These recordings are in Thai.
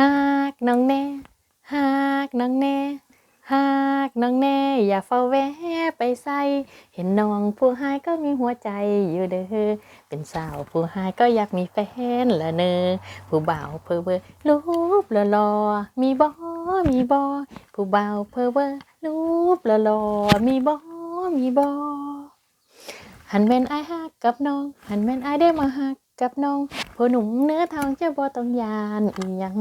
หากน้องแน่หากน้องแน่หากน้องแน่อย่าเฝ้าแวะไปใส่เห็นน้องผู้หายก็มีหัวใจอยู่เด้อเป็นสาวผู้หายก็อยากมีแฟนละเนอผู้บ่าวเพอเวอรูปหลอมีบ่มีบ่ผู้บ่าวเพอเวอรูปหลอมีบ่มีบ่หันแม่นไอายฮักกับน้องหันแม่นไอได้มาฮัก กับน้องผู้หนุ่มเนื้อทองเจ้าบ่ต้องยานอีหยัง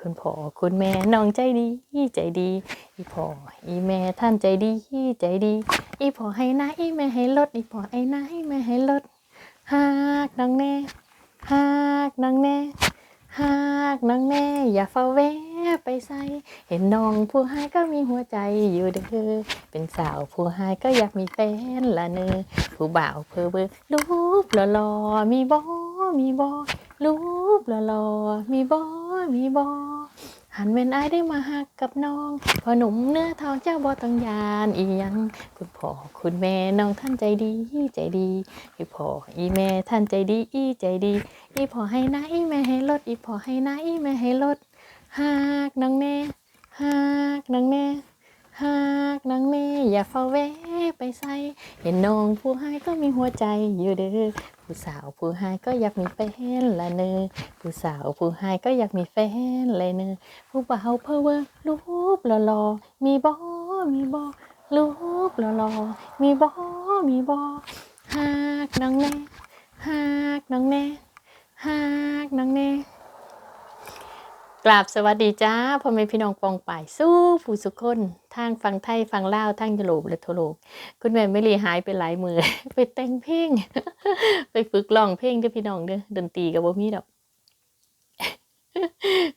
คุณพ่อคุณแม่น้องใจดีใจดี อีพ่ออีแม่ท่านใจดีใจดี อีพ่อให้นะอีแม่ให้ลดอีพ่อไอ้นะให้แม่ให้ลดหากน้องแน่หากน้องแน่หากน้องแน่อย่าเฝ้าแวะไปใส่เห็นน้องผู้หายก็มีหัวใจอยู่เด้อเป็นสาวผู้หายก็อยากมีแฟนละเนอผู้บ่าวเพอเบอรูปหล่อๆมีบ่ มีบ่รูปหล่อๆมีบ่มีบ่หันเว้นอายได้มาหักกับน้องพอหนุ่มเนื้อทองเจ้าบ่ต้องยานอียังคุณพ่อคุณแม่น้องท่านใจดีใจดีอีพ่ออีแม่ท่านใจดีอีใจดี อีพ่อให้นะอีแม่ให้ลดอีพ่อให้นะอีแม่ให้ลดหากน้องแน่หากน้องแน่ หากน้องแน่อย่าเฝ้าแวะไปใส่เห็นน้องผู้ให้ก็มีหัวใจอยู่เด้อผู้สาวผู้ให้ก็อยากมีแฟนละเนอผู้สาวผู้ให้ก็อยากมีแฟนเลยเนอผู้บ่าวเพอเวอร์รูปหล่อๆมีบ่มีบ่รูปหล่อๆมีบ่มีบ่หากน้องแน่หากน้องแน่หากน้องแน่ กราบสวัสดีจ้าพ่อแม่พี่น้องปองป่ายสู้ผู้สุคนทางฟังไทยฟังลาวทางยุโรปและทั่วโลกคุณแม่ไม่รีหายไปหลายมือ ไปแต่งเพลง ไปฝึกร้องเพลงเด้อพี่น้องเด้อดนตรีกับบ่มีดอก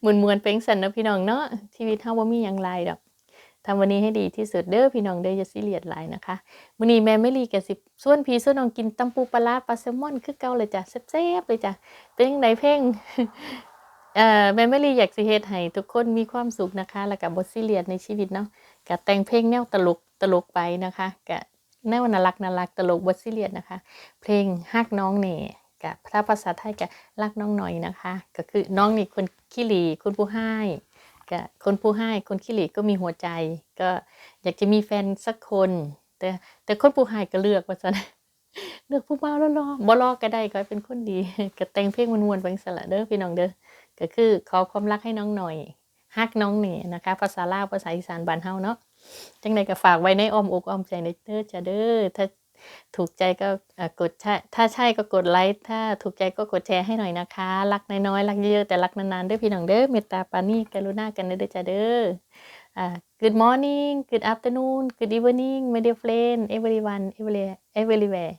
มวนมวนเป็นสันนะพี่น้องเนาะชีวิตเฮาบ่มีหยังหลายดอกทำวันนี้ให้ดีที่สุดเด้อพี่น้องเด้ออย่าซีเรียสหลายนะคะมื้อนี้แม่ไม่รีก็สิส่วนพี่ส่วนน้องกินตำปูปลาปลาแซลมอนคือเก่าเลยจ้ะแซ่บๆเลยจ้ะเป็นจังไดเพลง เอ่อแม่ไม่รีอยากสิเฮ็ดให้ทุกคนมีความสุขนะคะ แล้วก็บ่ซีเรียสในชีวิตเนาะก็แต่งเพลงแนวตลกตลกไปนะคะก็แนวน่ารักน่ารักตลกบ่ซีเรียสนะคะ เพลงฮักน้องเน่กับถ้าภาษาไทยกับรักน้องหน่อยนะคะ ก็คือน้องนี่คนขี้หลีคนผู้ให้กับคนผู้ให้คนขี้หลีก็มีหัวใจ ก็อยากจะมีแฟนสักคน แต่แต่คนผู้ให้ก็เลือกว่าซั่นเลือกผู้บ่าแล้วรอบ่รอก็ได้ก็เป็นคนดีก็แต่งเพลงมวนๆไปจังซั่นล่ะเด้อพี่น้องเด้อ ก็คือขอความรักให้น้องหน่อยฮักน้องนี่นะคะ ภาษาลาวภาษาอีสานบ้านเฮาเนาะจังใดก็ฝากไว้ในอ้อมอกอ้อมใจในเด้อจ้ะเด้อถ้าถูกใจก็กดใช่ถ้าใช่ก็กดไลค์ถ้าถูกใจก็กดแชร์ให้หน่อยนะคะ รักน้อยๆรักเยอะๆแต่รักนานๆด้อพี่น้องเด้อเมตตาปานี่กรุณากันเด้อจ้าเด้ออ่า good morning good afternoon good evening my dear friend everyone everywhere everywhere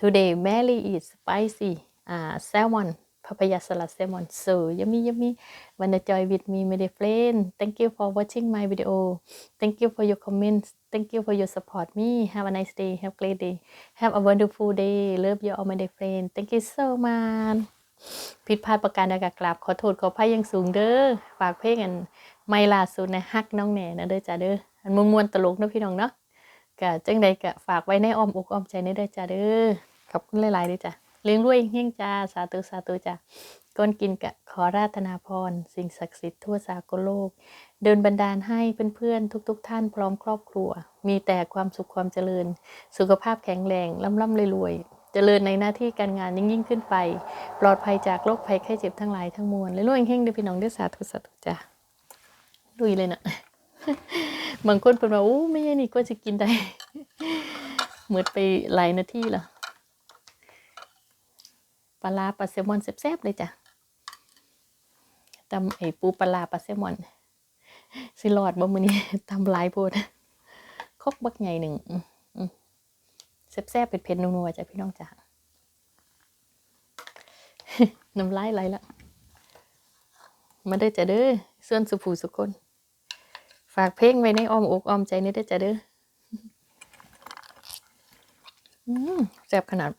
today Mary is spicy uh, salmon papaya salad salmon so yummy yummy wanna join with me my dear friend thank you for watching my video thank you for your comments thank you for your support me have a nice day have a great day have a wonderful day love you all my dear friend thank you so much ผิดพลาดประการใดก็กราบขอโทษขออภัยยังสูงเด้อฝากเพลงอันไม่ล่าสุดนะฮักน้องแหน่นะเด้อจ้าเด้ออันมวนๆตลกนะพี่น้องเนาะก็จังใดก็ฝากไว้ในอ้อมอกอ้อมใจในเด้อจ้าเด้อขอบคุณหลายๆเด้อจ้า เลี้ยงรวยเฮงจ้าสาธุสาธุจ้าก่อนกินกะขอราธนาพร สิ่งศักดิ์สิทธิ์ทั่วสากลโลก เดินบันดาลให้เพื่อนๆ ทุกๆท่านพร้อมครอบครัว มีแต่ความสุขความเจริญ สุขภาพแข็งแรงล่ำล่ำรวยๆ เจริญในหน้าที่การงานยิ่งยิ่งขึ้นไป ปลอดภัยจากโรคภัยไข้เจ็บทั้งหลายทั้งมวลและรวยเฮงๆเด้อพี่น้องเด้สาธุสาธุจ้าลุยเลยเนาะบางคนเป็นว่าโอ้ไม่ใช่นี่ก็จะกินได้เหมือนไปหลายนาทีแล้ว ปลาร้าปลาแซลมอนแซ่บๆเลยจ้ะตำไอ้ปูปลาร้าปลาแซลมอนสิรอดบ่มื้อนี้ทำลายโพดคกบักใหญ่หนึ่งแซ่บๆเผ็ดๆนัวๆจ้ะพี่น้องจ้ะน้ำลายไหลละมาเด้จ้ะเด้อเส่วนสุภูสุคนฝากเพลงไว้ในอ้อมอกอ้อมใจนี่เด้จ้ะเด้อแซ่บขนาด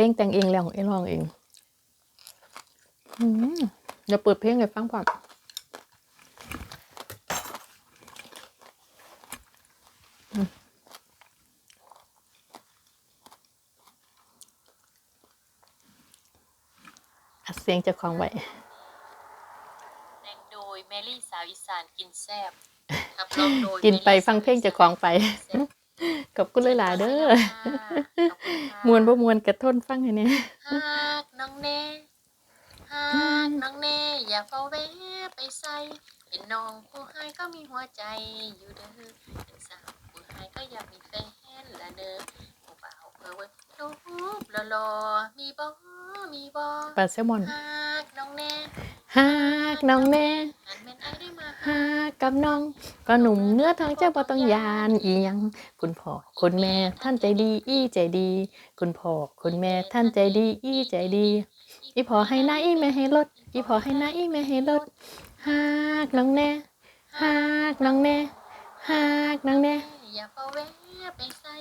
เพลงแต่งเองแล้วของเองร้องเองอืมเดี๋ยวเปิดเพลงให้ฟังก่อนอืมอัดเสียงเจ้าของไว้แต่งโดยแมรี่สาวอีสานกินแซ่บขับร้องโดยกินไปฟังเพลงเจ้าของไป ขอบคุณหลายๆเด้อมวนบ่มวนกระทนฟังให้เนี่ยหากน้องแน่หากน้องแน่อย่าเฝ้าแวะไปใส่เป็นน้องผู้ให้ก็มีหัวใจอยู่เด้อเป็นสาวผู้ให้ก็อยากมีแฟนละเด้อผู้บ่าวเพอเว้ยรูปหล่อๆมีบ่มีบ่ปลาแซลมอนหากน้องแน่หากน้องแน่ หากับน้อง ก็หนุ่มเนื้อทองเจ้าบ่ต้องยานอีหยัง คุณพ่อคุณแม่ท่านใจดี อี้ใจดี คุณพ่อคุณแม่ท่านใจดี อี้ใจดี อีพอให้หน้าอีแม่ให้ลด อีพอให้หน้าอีแม่ให้ลดหากน้องแน่หากน้องแน่หากน้องแน่อย่าเฝ้าแวะไปใส่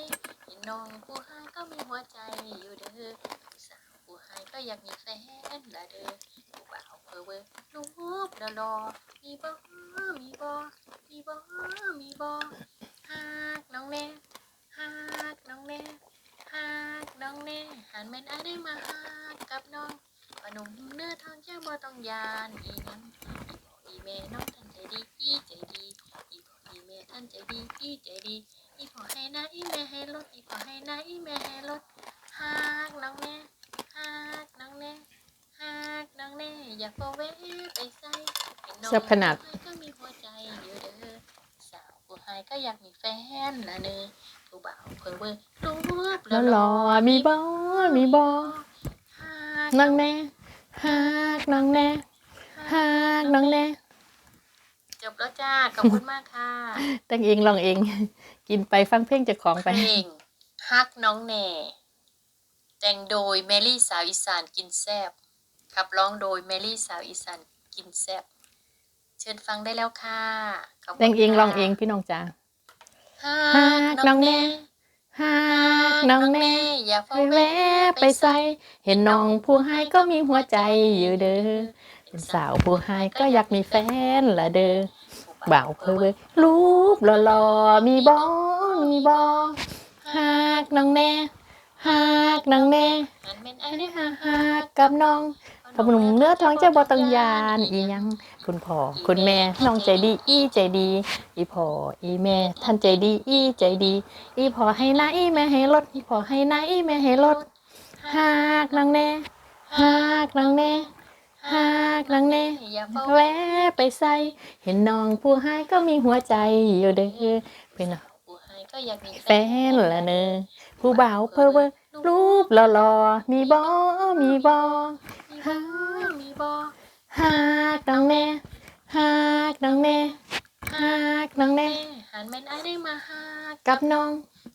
เห็นน้องผู้ห้ก็มีหัวใจอยู่เด้อสาวผู้ห้ก็อยากมีแฟนละเด้อผู้บ่าว อเวอร์รูปหล่อมีบ่มีบ่มีบ่มีบ่หากน้องแน่หากน้องแน่หากน้องแน่หันแม่นไอได้มาหากกับน้องปนุ่มเนื้อทองแก้วบ่ต้องยานอีหยังอีพ่อีแม่น้องท่านใจดีอีใจดีอีพ่ออีแม่ท่านใจดีอีใจดีอีพ่อให้นะอีแม่ให้ลดอีพ่อให้นะอีแม่ให้ลดหาก องแน่อย่าเฝ้าแวะไปใส่เป็นน้องแซ่บขนาด ผู้ให้ก็มีหัวใจอยู่เด้อสาวผู้ให้ก็อยากมีแฟนละเนอผู้บ่าวเพอเวอร์รูปแล้วรอมีบ่มีบ่หากน้องแน่หากน้องแน่หากน้องแน่จบแล้วจ้า ขอบคุณมากค่ะแต่งเองลองเอง กินไปฟังเพลงเจากของเพไป ลงฮักน้องแหน่ แต่งโดยแมรี่สาวอีสานกินแซบ ขับร้องโดยแมรี่สาวอีสานกินแซบเชิญฟังได้แล้วค่ะขบคุณแต่งเองค่ะลองเองพี่น้องจ้า ฮัฮักน้องแน่ หากน้องแน่อย่าไปเฝ้าแวะไปใส่เห็นน้องผู้ให้ก็มีหัวใจอยู่เด้อเป็นสาวผู้ให้ก็อยากมีแฟนละเด้อบ่าวเพอเว้ยรูปหล่อๆมีบ่มีบ่หากน้องแน่หากน้องแน่หันเมนไออันได้นี้หาหากกับน้อง กับหนุ่มเนื้อท้องเจ้าบ่ต้องยานอียังคุณพ่อคุณแม่น้องใจดี อี้ใจดี อีพ่ออีแม่ท่านใจดี อี้ใจดี อีพ่อให้นาอีแม่ให้ลดอีพ่อให้นาอีแม่ให้ลดหากน้องแน่หากน้องแน่หากน้องแน่แวะไปใส่ เห็นน้องผู้ให้ก็มีหัวใจอยู่เด้อเป็นองผู้ให้ก็อยากมีแฟนละเนอผู้บ่าวเพอเวอรูปหล่อๆมีบ่มีบ่ มีบ่มีบ่หากน้องแน่หากน้องแน่หากน้องแน่หันเมนไอได้มาหากกับน้อง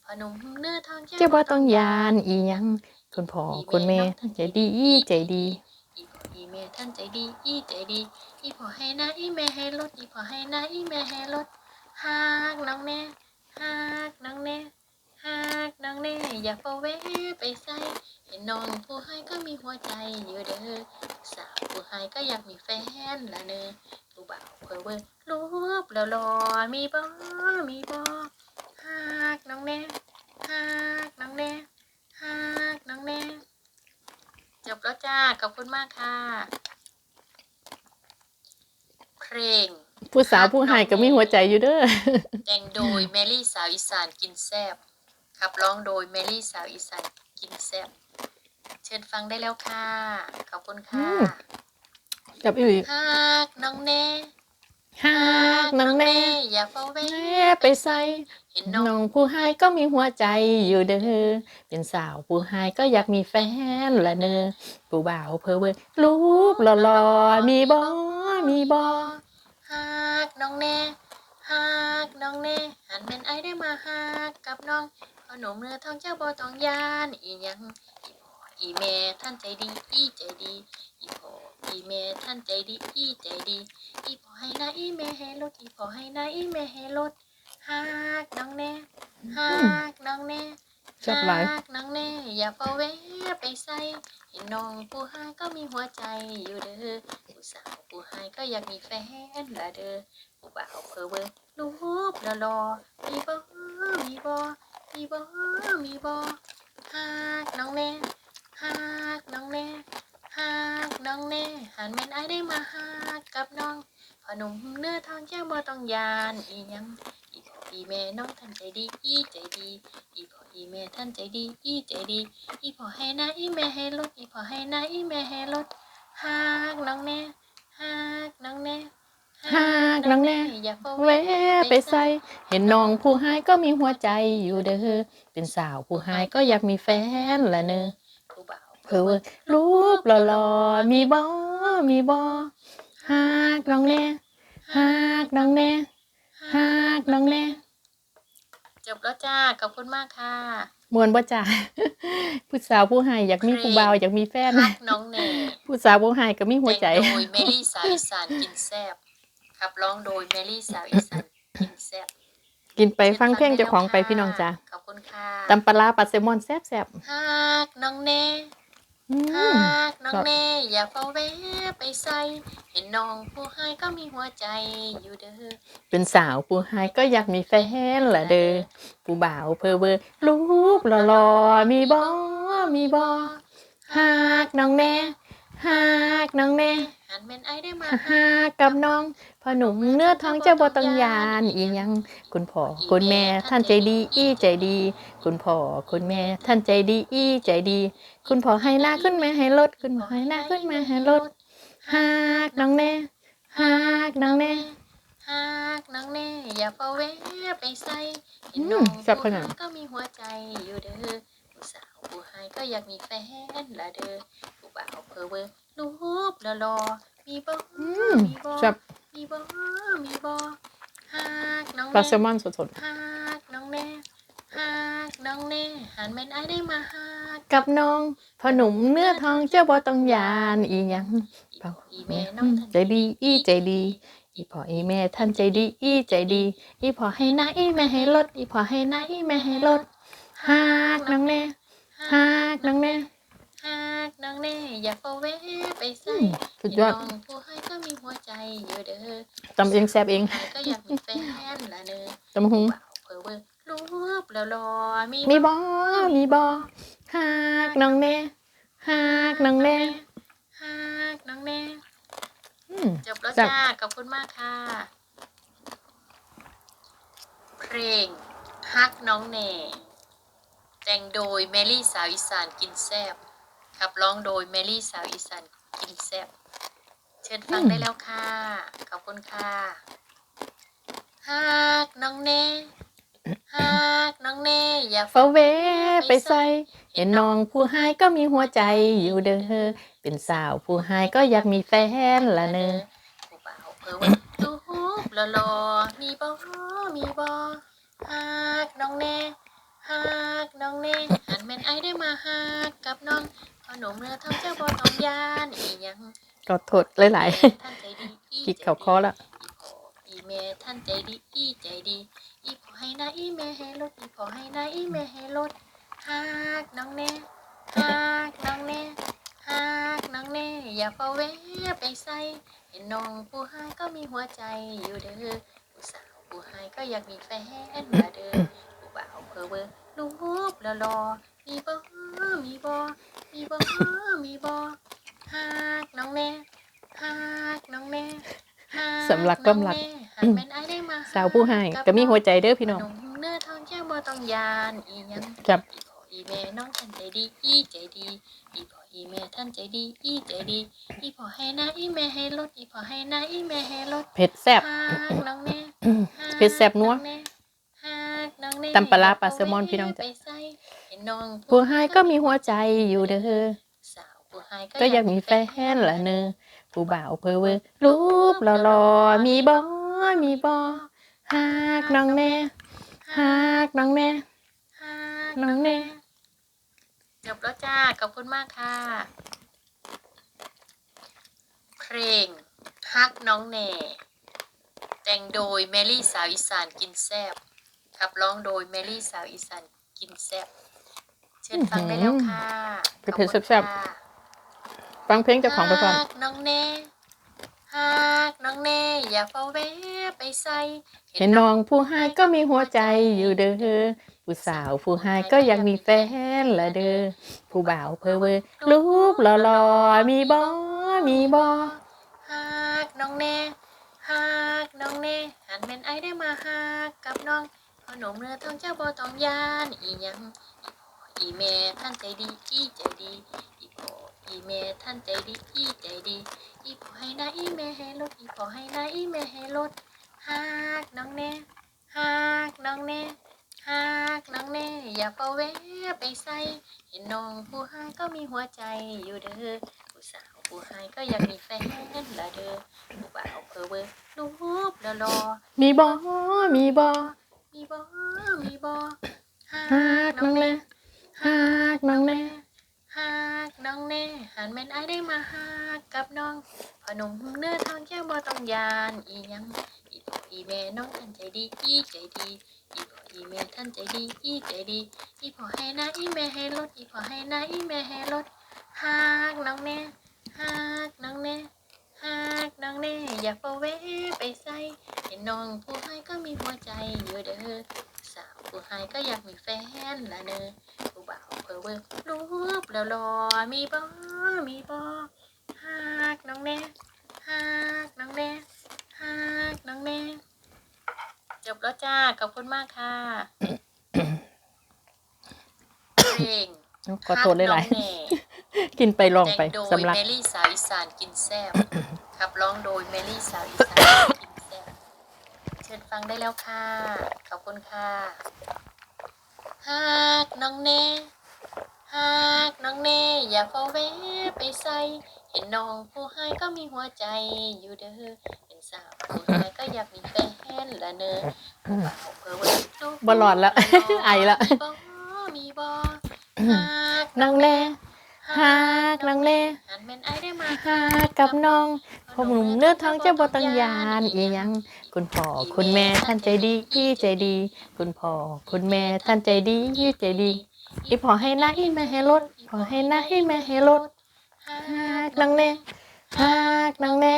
พอหนุ่มเนื้อทองเจ้าบ่ต้องยานอีหยังคุณพ่อคุณแม่ใจดีใจดีอีพ่ออีแม่ท่านใจดี อีใจดี อีพ่อให้นะอีแม่ให้ลดอีพ่อให้นะอีแม่ให้ลดหากน้องแน่หากน้องแน่ หากน้องแน่อย่าเฝ้าแวะไปใส่เห็นน้องผู้ให้ก็มีหัวใจอยู่เด้อสาวผู้ให้ก็อยากมีแฟนละเนอผู้บ่าวเพอเวอร์รูปแล้วรอมีบ่มีบ่หากน้องแน่หากน้องแน่หากน้องแน่จบแล้วจ้าขอบคุณมากค่ะ เพลง ผู้สาวผู้ให้ก็มีหัวใจอยู่เด้อแต่งโดยแมรี่สาวอีสานกินแซบ ขับร้องโดยแมรี่สาวอีสานกินแซบเชิญฟังได้แล้วค่ะ ขอบคุณค่ะอืมกับอีหลีหากน้องแน่หากน้องแน่อย่าเฝ้าแวแม่ะไปใส่เห็นน้องน้องผู้ให้ก็มีหัวใจอยู่เด้อเป็นสาวผู้ให้ก็อยากมีแฟนละเนอผู้บ่าวเพอเวอร์รูปหล่อๆมีบ่มีบ่หากน้องแน่หากน้องแน่หันเป็นไอได้มาหากกับน้องข นมเนื้อทองเจ้าบ่ต้องยานอีหยังอีพ่ออีแม่ท่านใจดีอีใจดีอีพ่ออีแม่ท่านใจดีอีใจดีอีพ่อให้นะอีแม่ให้ลดอีพ่อให้นะอีแม่ให้ลดหากน้องแน่หากน้องแน่แซ่บหลายหากน้องแน่อย่าเฝ้าแวะไปใส่เห็นน้องผู้ให้ก็มีหัวใจอยู่เด้อผู้สาวผู้ให้ก็อยากมีแฟนละเด้อผู้บ่าวเพอเวอร์รูปหล่อๆมีบ่มีบ่ มีบ่มีบ่หากน้องแน่หากน้องแน่หากน้องแน่หันแม่นไอได้มาหากกับน้องพอหนุ่มเนื้อทองแก้วบ่ต้องยานอียังอีพ่ออีแม่น้องท่านใจดี อีใจดี อีพ่ออีแม่ท่านใจดี อีใจดี อีพ่อให้นะอีแม่ให้ลดอีพ่อให้นะอีแม่ให้ลดหากน้องแน่หากน้องแน่ หากน้องแน่อย่าเฝ้าแวะไปใส่ เห็นน้องผู้หายก็มีหัวใจอยู่เด้อเป็นสาวผู้หายก็อยากมีแฟนละเนอผู้บ่าวเพอว่ารูปหล่อๆมีบ่มีบ่หากน้องแน่หากน้องแน่หากน้องแน่จบแล้วจ้าขอบคุณมากค่ะมวนบ่จ้าผู้สาวผู้หายอยากมีผู้บ่าวอยากมีแฟนฮักน้องแน่ผู้สาวผู้หายก็มีหัวใจแต่งโดยเมลี่สาวอีสานกินแซบ ขับร้องโดยเมลี่สาวอีสานกินแซบกินไปฟังเพลงเจ้าของไปพี่น้องจ้าขอบคุณค่ะตำปลาร้าปลาแซลมอนแซ่บฮักน้องแน่ๆอืหามกน้องครับแน่อย่าเฝ้าแวะไปใส่ เห็นน้องผู้ให้ก็มีหัวใจอยู่เด้อเป็นสาวผู้หายก็อยากมีแฟนละเด้อผู้บ่าวเพอเวอร์รูปหล่อๆมีบ่มีบ่หากน้องแน่ หากน้องแน่หันแม่นไอได้มาหากกับน้องพ่อหนุ่มเนื้อท้องเจ้าบ่ต้องยานอีหยัง คุณพ่อคุณแม่ท่านใจดีอี้ใจดี คุณพ่อคุณแม่ท่านใจดีอี้ใจดี คุณพ่อให้หน้าขึ้นมาให้ลดคุณพ่อให้หน้าขึ้นมาให้ลดหากน้องแน่หากน้องแน่หากน้องแน่อย่าเฝ้าแวะไปใส่เห็นอืมน้องแซ่บขผู้นาดให้ก็มีหัวใจอยู่เด้อผู้สาวผู้ให้ก็อยากมีแฟนละเด้อผู้ บ่าวเพอเวอร์รูปหล่อๆมีบ่อืมมีบ่แซ่บ มีบ่มีบ่หากน้องปลาแน่แซลมอนสดหากน้องแน่หากน้องแน่หันแม่นไอได้มาหากๆ กับน้องพ่อหนุ่มเนื้อท้องเจ้าบ่ต้องยานอีหยังอีพ่ออีแม่น้องท่านใจดีอี้ใจดี อีพ่ออีแม่ท่านใจดีอี้ใจดี อีพ่อให้หน้าอีแม่ให้ลด อีพ่อให้หน้าอีแม่ให้ลดหากน้องแน่หากน้องแน่ หากน้องแน่อย่าเฝ้าแวะไปใส่อืมสุดยอดน้องผู้ให้ก็มีหัวใจอยู่เด้อตำเองแซ่บเองใครก็อยากมีแฟนละเนอตำหุงบ่าวเพอเวอร์รูปแล้วรอมีมีบอมีบอหากน้องแน่หากน้องแน่หากน้องแน่อืม จบแล้วจับจ้าขอบคุณมากค่ะ เพลงฮักน้องแน่แต่งโดยเมลี่สาวอีสานกินแซบ ขับร้องโดยเมลี่สาวอีสานกินแซบเชิญฟังได้แล้วค่ะ ขอบคุณค่ะฮักน้องแน่ฮักน้องแน่อย่าเฝ้าเวไปใส่เห็นน้องผู้หายก็มีหัวใจอยู่เด้อเป็นสาวผู้หายก็อยากมีแฟนละเนอผู้บ่าวเพอว่าดูฮูบหล่อๆมีบ่มีบ่ฮักน้องแน่ฮักน้องแน่หันแม่นไอได้มาฮักกับน้อง พอหนุ่มเรือทำเจ้าบ่ต้องยานอีหยังก็โทษหลายท่านใจดีอีๆ กิดเข่าคอละอีพ่ออีแม่ท่านใจดีอีใจดี อีพ่อให้นะอีแม่ให้ลดอีพ่อให้นะอีแม่ให้ลดฮักน้องแน่ฮักน้องแน่ฮักน้องแน่อย่าเฝ้าแวะไปใส่เห็นน้องผู้ให้ก็มีหัวใจอยู่เด้อผู้สาวผู้ให้ก็อยากมีแฟนละเด้อผู้บ่าวเพอเวอร์รูปแล้วรอมีบ่มีบ่ มีบ่มีบ่ฮักน้องแน่ฮักน้องแน่ฮักสำลักกำลักน้องแน่หันเป็นไอได้มาสาวผู้หายก็มีหัวใจเด้อพี่น้องหนุ่มเนื้อทองแก้วบ่ต้องยานอีหยังจับ อีพ่ออีแม่น้องท่านใจดี อีใจดี อีพ่ออีแม่ท่านใจดี อีใจดี อีพ่อให้นะอีแม่ให้ลดอีพ่อให้นะอีแม่ให้ลดเผ็ดแซ่บฮักน้องแน่ฮักเผ็ดแซ่บนัวองแฮักน้องแน่ตำปลาร้าปลาแซลมอนพี่น้องจ้ะ ไปใส่เห็ นน้องผู้หายก็มีหัวใจอยู่เด้อสาวผู้ให้ก็อยากมีแฟนละเนอผู้บ่าวเพอเวอร์รูปหล่อๆมีบอมีบอหากน้องแน่หากน้องแน่ฮักน้องแน่จบแล้วจ้าขอบคุณมากค่ะ เพลงฮักน้องแน่ แต่งโดยเมลี่สาวอีสานกินแซบขับร้องโดยเมลี่สาวอีสานกินแซบเชิ ญฟังได้แล้วค่ะอื้อหือเผ็ดๆแซ่บขอคุณค่ะฟังเพลงเจ้าของไปก่อนหากน้องแน่หากน้องแน่อย่าเฝ้าแวะไปใส่เห็นน้องผู้หายก็มีหัวใจอยู่เด้อผู้สาวผู้หายก็อยากมีแฟนละเด้อผู้บ่าวเพอเวอร์รูปหล่อๆมีบอมีบ่หากน้องแน่หากน้องแน่หันเป็นไอได้มาหากกับน้องพอหนุ่มเรือทองเจ้าบ่ต้องยานอีหยัง อีพ่ออีแม่ท่านใจดีอีใจดีอีพ่ออีแม่ท่านใจดีอีใจดีอีพ่อให้นะอีแม่ให้ลดอีพ่อให้นะอีแม่ให้ลดหากน้องแน่หากน้องแน่หากน้องแน่อย่าเฝ้าแวะไปใส่เห็นน้องผู้หายก็มีหัวใจอยู่เด้อผู้สาวผู้ให้ก็อยากมีแฟนละเด้อผู้บ่าวเพอเวอร์รูปละรอมีบ่มีบ่มีบ่มีบ่หาหากน้องแน่ หากน้องแน่หากน้องแน่หันแม่นไอได้มาหากกับน้องพอหนุ่มเนื้อทองแก้วบ่ต้องยานอียังอีพออีแม่น้องท่านใจดีอีใจดีอีพ่ออีแม่ท่านใจดีอีใจดีอีพ่อให้นะอีแม่ให้ลดอีพ่อให้นะอีแม่ให้ลดหากน้องแน่หากน้องแน่หากน้องแน่อย่าเฝ้าแวไปใส่เห็นน้องผู้ให้ก็มีหัวใจอยู่เด้อสาวผู้ให้ก็อยากมีแฟนละเนอ ผู้บ่าวเพอเวอร์รูปแล้วรอมีบ่มีบ่หากน้องแน่หากน้องแน่หากน้องแน่จบแล้วจ้าขอบคุณมากค่ะเพลงขอโทษหลายฮักน้องแน่ๆกินไปลองไปแต่งโดยสำลักเมลี่สาวอีสานกินแซ่บขับร้องโดยเมลี่สาวอีสานกินแซ่บเชิญฟังได้แล้วค่ะ ขอบคุณค่ะ หากน้องแน่หากน้องแน่อย่าเฝ้าแวะไปใส่เห็นน้องผู้ให้ก็มีหัวใจอยู่เด้อเห็นสาวผู้ให้ก็อยากมีแฟนละเนอผู้บ่าวเพอเวอร์ลูกบ่หลอดละไอละ มีบ่มีบ่หากน้องแน่ หากน้องแน่หันเป็นไอได้มาหากกับน้องพ่อหนุ่มเนื้อทองเจ้าบ่ต้องยานอีหยัง คุณพ่อคุณแม่ท่านใจดีอีใจดี คุณพ่อคุณแม่ท่านใจดีอีใจดี อีพอให้นะอีแม่ให้ลดพอให้นะอีแม่ให้ลดหากน้องแน่หากน้องแน่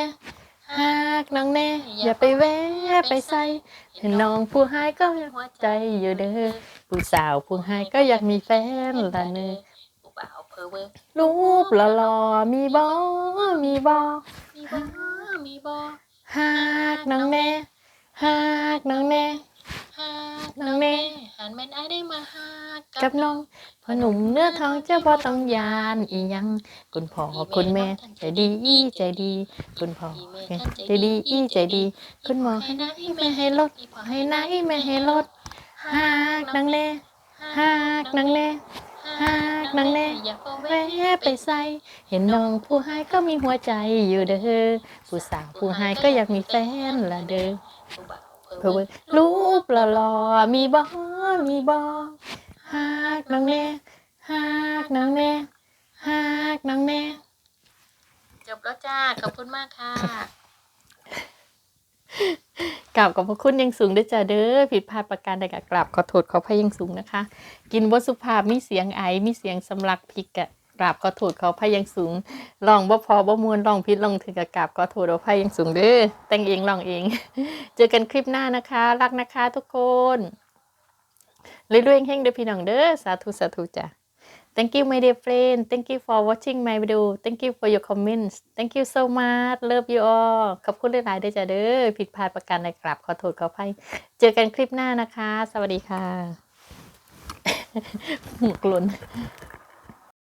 หากน้องแน่อย่าไปแวะไปใส่เห็นน้องผู้ให้ก็หัวใจอยู่เด้อผู้สาวผู้ให้ก็อยากมีแฟนละเนอผู้บ่าว เพอเวอร์รูปหล่อๆมีบ่มีบ่มีบ่มีบ่หากน้องแน่หากน้องแน่หากน้องแน่หันเป็นไอได้มาหากกับน้องพ่อหนุ่มเนื้อทองเจ้าบ่ต้องยานอีหยัง คุณพ่อคุณแม่ใจดีอีใจดี คุณพ่อใจดีอีใจดี คุณหมอให้นะอีแม่ให้ลดพอให้นะอีแม่ให้ลดหากน้องแน่หากน้องแน่ หากน้องแน่แวะไปใส่ เห็นน้องผู้ให้ก็มีหัวใจอยู่เด้อผู้สาวผู้ให้ก็อยากมีแฟนละเด้อเพื่อว่าร์รูปหล่อๆมีบ่มีบ่หากน้องแน่หากน้องแน่หากน้องแน่จบแล้วจ้า ขอบคุณมากค่ะ กราบขอบพระคุณยังสูงด้วยจ้าเด้อผิดพลาดประการใดก็กราบขอโทษขอพระยังสูงนะคะ กินวัสุภาพมีเสียงไอมีเสียงสำลักพิกกะกราบขอโทษขอพระยังสูงลองบ่พอบ่มวนลองพิษลองถึงกะกราบขอโทษขอพระยังสูงเด้อแต่งเองลองเอง เจอกันคลิปหน้านะคะ รักนะคะทุกคนเรื่อยๆเฮงเด้อพี่น้องเด้อสาธุสาธุจ้ะ Thank you my dear friend Thank you for watching my video Thank you for your comments Thank you so much Love you all ขอบคุณหลายๆด้วยจ้ะเด้อผิดพลาดประการใดกราบขอโทษขออภัยเจอกันคลิปหน้านะคะ สวัสดีค่ะหมวกล่น